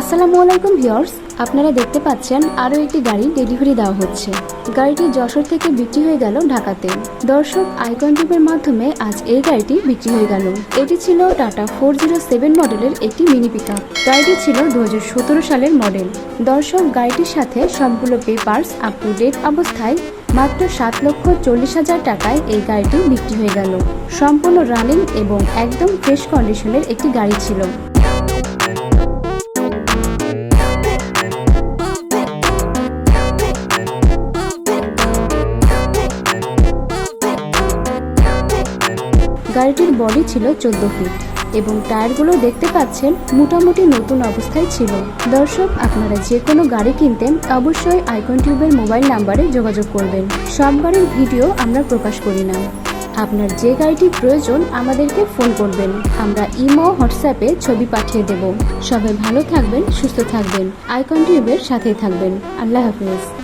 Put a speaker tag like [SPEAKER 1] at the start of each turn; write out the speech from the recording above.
[SPEAKER 1] আসসালামু আলাইকুম ভিউয়ার্স, আপনারা দেখতে পাচ্ছেন আরও একটি গাড়ি ডেলিভারি দেওয়া হচ্ছে। গাড়িটি যশোর থেকে বিক্রি হয়ে গেল ঢাকাতে। দর্শক, আইকন টিপের মাধ্যমে আজ এই গাড়িটি বিক্রি হয়ে গেল। এটি ছিল টাটা ফোর জিরো সেভেন মডেলের একটি মিনি পিক গাড়িটি ছিল দু হাজার সতেরো সালের মডেল। দর্শক, গাড়িটির সাথে সবগুলো পেপারস আপ টু ডেট অবস্থায় মাত্র সাত লক্ষ চল্লিশ হাজার টাকায় এই গাড়িটি বিক্রি হয়ে গেল। সম্পূর্ণ রানিং এবং একদম ফ্রেশ কন্ডিশনের একটি গাড়ি ছিল। গাড়িটির বডি ছিল চোদ্দ ফিট এবং টায়ারগুলো দেখতে পাচ্ছেন মোটামুটি নতুন অবস্থায় ছিল। দর্শক, আপনারা যে কোনো গাড়ি কিনতেন অবশ্যই আইকন টিউবের মোবাইল নাম্বারে যোগাযোগ করবেন। সব গাড়ির ভিডিও আমরা প্রকাশ করি না। আপনার যে গাড়িটি প্রয়োজন আমাদেরকে ফোন করবেন। আমরা ইমো হোয়াটসঅ্যাপে ছবি পাঠিয়ে দেব। সবাই ভালো থাকবেন, সুস্থ থাকবেন। আইকন টিউবের সাথেই থাকবেন। আল্লাহ হাফিজ।